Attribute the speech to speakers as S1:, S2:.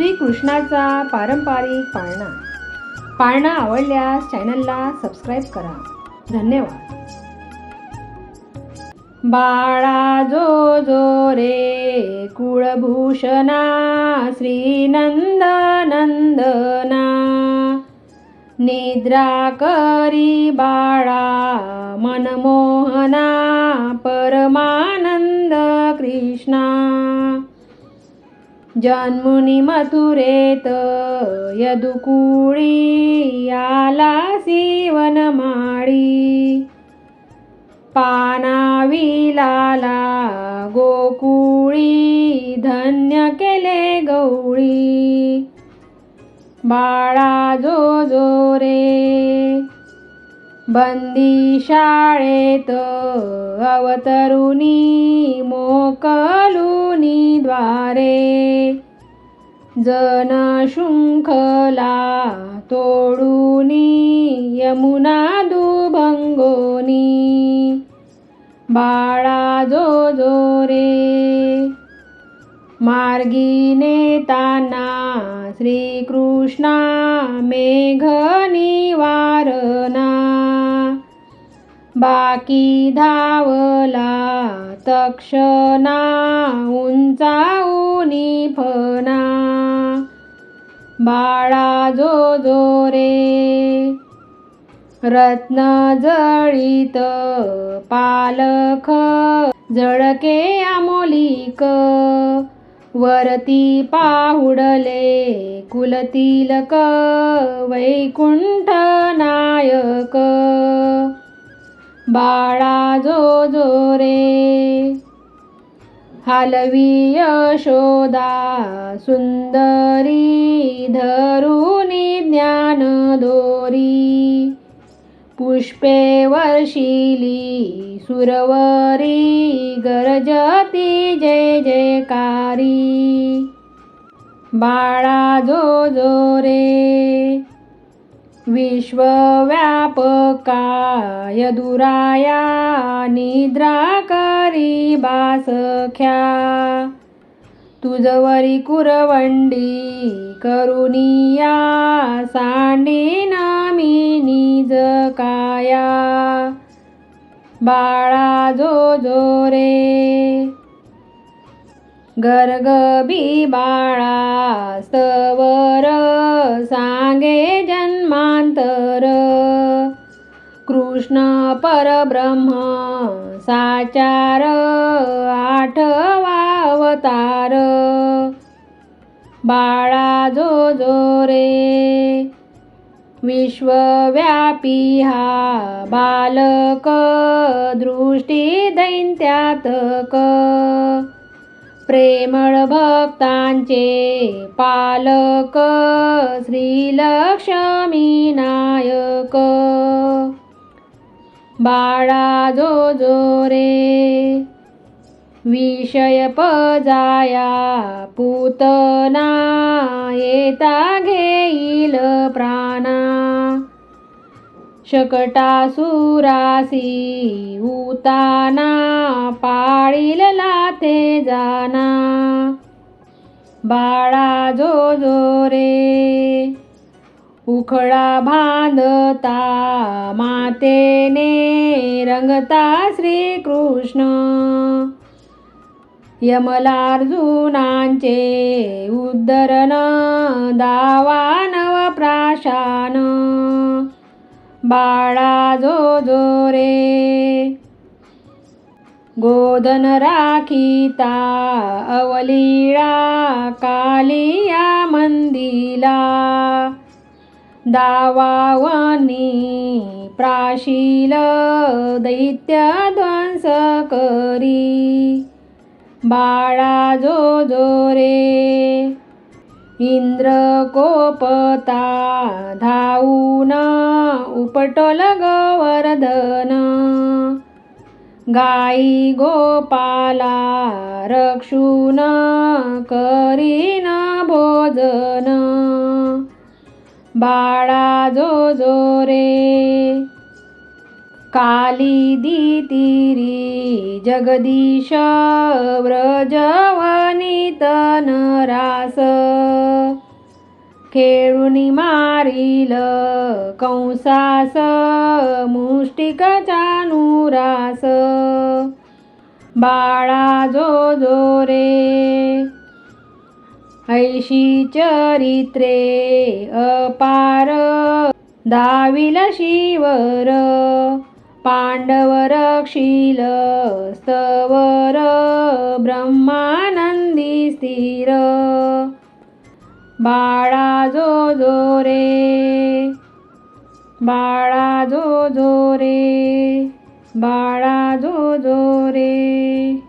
S1: श्रीकृष्णाचा पारंपरिक पाळणा. पाळणा आवडल्यास चॅनलला सबस्क्राईब करा. धन्यवाद. बाळा जो जो रे कुळभूषणा श्रीनंद नंदना निद्रा करी बाळा मनमोहना परमानंद कृष्णा. जन्मुनी मथुरेत यदुकुळी आला सीवनमाळी पानाविलाला गोकुळी धन्य केले गौळी. बाळा जो जो रे बंदी शाळेत अवतरुणी मोकलुनी द्वारे. जन शृंखला तोडूनी यमुना दुभंगोनी. बाळा जो जो रे. मार्गी नेताना श्रीकृष्णा मेघ बाकी धावला तक्षणा उंचाऊनी फना बाळा जो जो रे रत्न जळीत पालख जळके आमोलिक वरती पाहुडले कुलतिलक वैकुंठ नायक. बाळा जो जो रे. हलवी यशोदा सुंदरी धरुणी ज्ञान दोरी. पुष्पे वर्शिली सुरवरी गरजती जय जयकारी. बाळा जो जो रे. विश्वव्यापकाय यदुराया निद्रा करी बासख्या. तुझवरी कुरवंडी करुनिया सांडी नामी निज काया. बाळा जो जो रे गर्गबी बाळा स्तवर सांगे जन्मांतर. कृष्ण परब्रह्म साचार आठवावतार बाळा जो जो रे विश्वव्यापी हा बालक दृष्टी दैत्यातक. प्रेमळ भक्तांचे पालक श्रीलक्ष्मी नायक. बाळा जो जो रे विषय पजाया पुतना येता घेईल प्राणा. शकटासुरासी उताना पाळील लाथे जाना. बाळा जो जो रे उखळा बांधता मातेने रंगता श्रीकृष्ण. यमलार्जुनांचे उद्धरण दावानव प्राशान बाळा जो जो रे. गोधन राखीता अवलीळा कालिया मंदिला. दावावनी प्राशील दैत्य ध्वंस करी. बाळा जो जो रे. इंद्र कोपता धावून उपटोल गोवर्धन गाई गोपाला रक्षून करीन भोजन। बाळा जो जो रे काली दितिरी जगदीश व्रजवनित रास। खेळून मारील कंसास मुष्टिक चानुरास बाळा जो जो रे ऐशी चरित्रे अपार. दाविल शिवर पांडव रक्षील स्तवर. ब्रह्मानंदी स्थिर. बाळा जो जो रे. बाळा जो जो रे. बाळा जो जो रे.